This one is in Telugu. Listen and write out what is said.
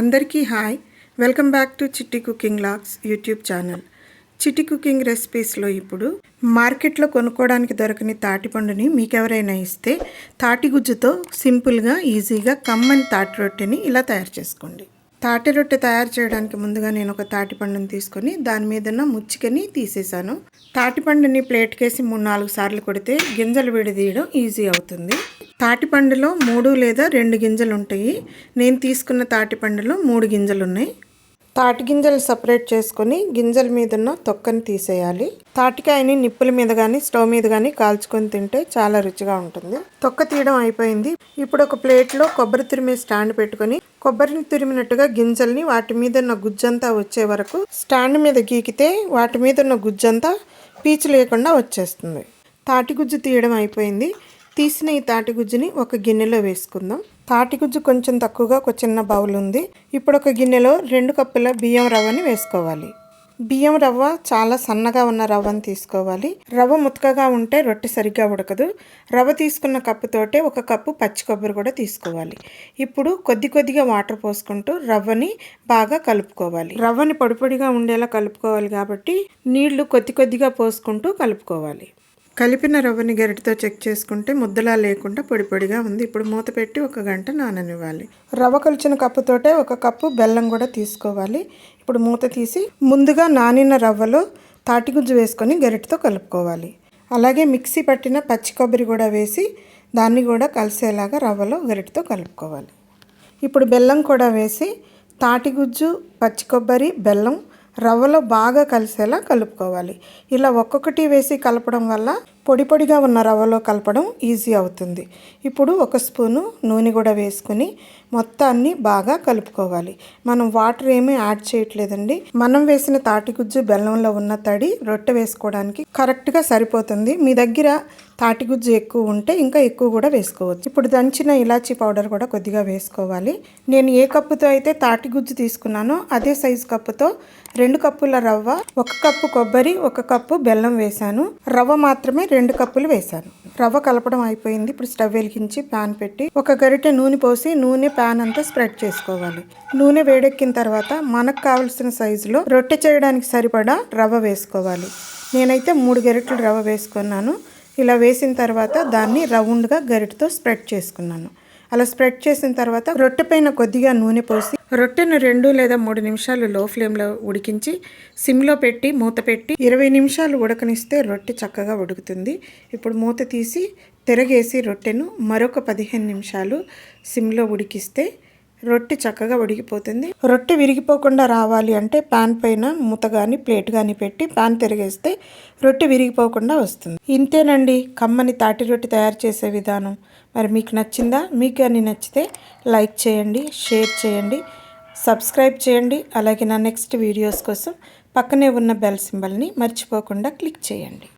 అందరికీ hi. Welcome back to Chitti cooking logs YouTube channel. Chitti cooking రెసిపీస్లో ఇప్పుడు మార్కెట్లో కొనుక్కోవడానికి దొరకని తాటిపండుని మీకు ఎవరైనా ఇస్తే తాటి గుజ్జుతో సింపుల్గా ఈజీగా కమ్మని తాటి రొట్టెని ఇలా తయారు చేసుకోండి. తాటి రొట్టె తయారు చేయడానికి ముందుగా నేను ఒక తాటిపండుని తీసుకొని దాని మీదన్న ముచ్చికని తీసేశాను. తాటిపండుని ప్లేట్కేసి మూడు నాలుగు సార్లు కొడితే గింజలు విడదీయడం ఈజీ అవుతుంది. తాటిపండులో మూడు లేదా రెండు గింజలు ఉంటాయి నేను తీసుకున్న తాటిపండులో మూడు గింజలు ఉన్నాయి తాటి గింజలు సపరేట్ చేసుకొని గింజల మీద ఉన్న తొక్కని తీసేయాలి. తాటికాయని నిప్పుల మీద కానీ స్టవ్ మీద కానీ కాల్చుకొని తింటే చాలా రుచిగా ఉంటుంది. తొక్క తీయడం అయిపోయింది. ఇప్పుడు ఒక ప్లేట్లో కొబ్బరి తురిమే స్టాండ్ పెట్టుకొని కొబ్బరిని తురిమినట్టుగా గింజల్ని వాటి మీద ఉన్న గుజ్జంతా వచ్చే వరకు స్టాండ్ మీద గీకితే వాటి మీద ఉన్న గుజ్జంతా పీచు లేకుండా వచ్చేస్తుంది. తాటి గుజ్జు తీయడం అయిపోయింది. తీసిన ఈ తాటి గుజ్జుని ఒక గిన్నెలో వేసుకుందాం. తాటి గుజ్జు కొంచెం తక్కువగా ఒక చిన్న బౌల్ ఉంది. ఇప్పుడు ఒక గిన్నెలో రెండు కప్పుల బియ్యం రవ్వని వేసుకోవాలి. బియ్యం రవ్వ చాలా సన్నగా ఉన్న రవ్వని తీసుకోవాలి. రవ్వ ముతకగా ఉంటే రొట్టె సరిగ్గా ఉడకదు. రవ్వ తీసుకున్న కప్పుతోటే ఒక కప్పు పచ్చి కొబ్బరి కూడా తీసుకోవాలి. ఇప్పుడు కొద్ది కొద్దిగా వాటర్ పోసుకుంటూ రవ్వని బాగా కలుపుకోవాలి. రవ్వని పొడిపొడిగా ఉండేలా కలుపుకోవాలి కాబట్టి నీళ్ళు కొద్ది కొద్దిగా పోసుకుంటూ కలుపుకోవాలి. కలిపిన రవ్వని గరిటతో చెక్ చేసుకుంటే ముద్దలా లేకుండా పొడి పొడిగా ఉంది. ఇప్పుడు మూత పెట్టి ఒక గంట నాననివ్వాలి. రవ్వ కొలిచిన కప్పుతోటే ఒక కప్పు బెల్లం కూడా తీసుకోవాలి. ఇప్పుడు మూత తీసి ముందుగా నానిన రవ్వలో తాటిగుజ్జు వేసుకొని గరిటతో కలుపుకోవాలి. అలాగే మిక్సీ పట్టిన పచ్చి కొబ్బరి కూడా వేసి దాన్ని కూడా కలిసేలాగా రవ్వలో గరిటతో కలుపుకోవాలి. ఇప్పుడు బెల్లం కూడా వేసి తాటిగుజ్జు పచ్చి కొబ్బరి బెల్లం రవ్వలో బాగా కలిసేలా కలుపుకోవాలి. ఇలా ఒక్కొక్కటి వేసి కలపడం వల్ల పొడి పొడిగా ఉన్న రవ్వలో కలపడం ఈజీ అవుతుంది. ఇప్పుడు ఒక స్పూను నూనె కూడా వేసుకుని మొత్తాన్ని బాగా కలుపుకోవాలి. మనం వాటర్ ఏమీ యాడ్ చేయట్లేదండి. మనం వేసిన తాటిగుజ్జు బెల్లంలో ఉన్న తడి రొట్టె వేసుకోవడానికి కరెక్ట్గా సరిపోతుంది. మీ దగ్గర తాటిగుజ్జు ఎక్కువ ఉంటే ఇంకా ఎక్కువ కూడా వేసుకోవచ్చు. ఇప్పుడు దంచిన ఇలాచీ పౌడర్ కూడా కొద్దిగా వేసుకోవాలి. నేను ఏ కప్పుతో అయితే తాటిగుజ్జు తీసుకున్నానో అదే సైజు కప్పుతో రెండు కప్పుల రవ్వ ఒక కప్పు కొబ్బరి ఒక కప్పు బెల్లం వేశాను. రవ్వ మాత్రమే రెండు కప్పులు వేశాను. రవ్వ కలపడం అయిపోయింది. ఇప్పుడు స్టవ్ వెలిగించి ప్యాన్ పెట్టి ఒక గరిటె నూనె పోసి నూనె ప్యాన్ అంతా స్ప్రెడ్ చేసుకోవాలి. నూనె వేడెక్కిన తర్వాత మనకు కావలసిన సైజులో రొట్టె చేయడానికి సరిపడా రవ్వ వేసుకోవాలి. నేనైతే మూడు గరిటెలు రవ్వ వేసుకున్నాను. ఇలా వేసిన తర్వాత దాన్ని రౌండ్గా గరిటతో స్ప్రెడ్ చేసుకున్నాను. అలా స్ప్రెడ్ చేసిన తర్వాత రొట్టె పైన కొద్దిగా నూనె పోసి రొట్టెను రెండు లేదా మూడు నిమిషాలు లో ఫ్లేమ్లో ఉడికించి సిమ్లో పెట్టి మూత పెట్టి ఇరవై నిమిషాలు ఉడకనిస్తే రొట్టె చక్కగా ఉడుకుతుంది. ఇప్పుడు మూత తీసి తిరగేసి రొట్టెను మరొక పదిహేను నిమిషాలు సిమ్లో ఉడికిస్తే రొట్టె చక్కగా ఉడికిపోతుంది. రొట్టె విరిగిపోకుండా రావాలి అంటే పాన్ పైన మూత కానీ ప్లేట్ కానీ పెట్టి పాన్ తిరిగేస్తే రొట్టె విరిగిపోకుండా వస్తుంది. ఇంతేనండి కమ్మని తాటి రొట్టె తయారు చేసే విధానం. మరి మీకు నచ్చిందా? మీకు కానీ నచ్చితే లైక్ చేయండి షేర్ చేయండి. సబ్స్క్రైబ్ చేయండి. అలాగే నా నెక్స్ట్ వీడియోస్ కోసం పక్కనే ఉన్న బెల్ సింబల్ని మర్చిపోకుండా క్లిక్ చేయండి.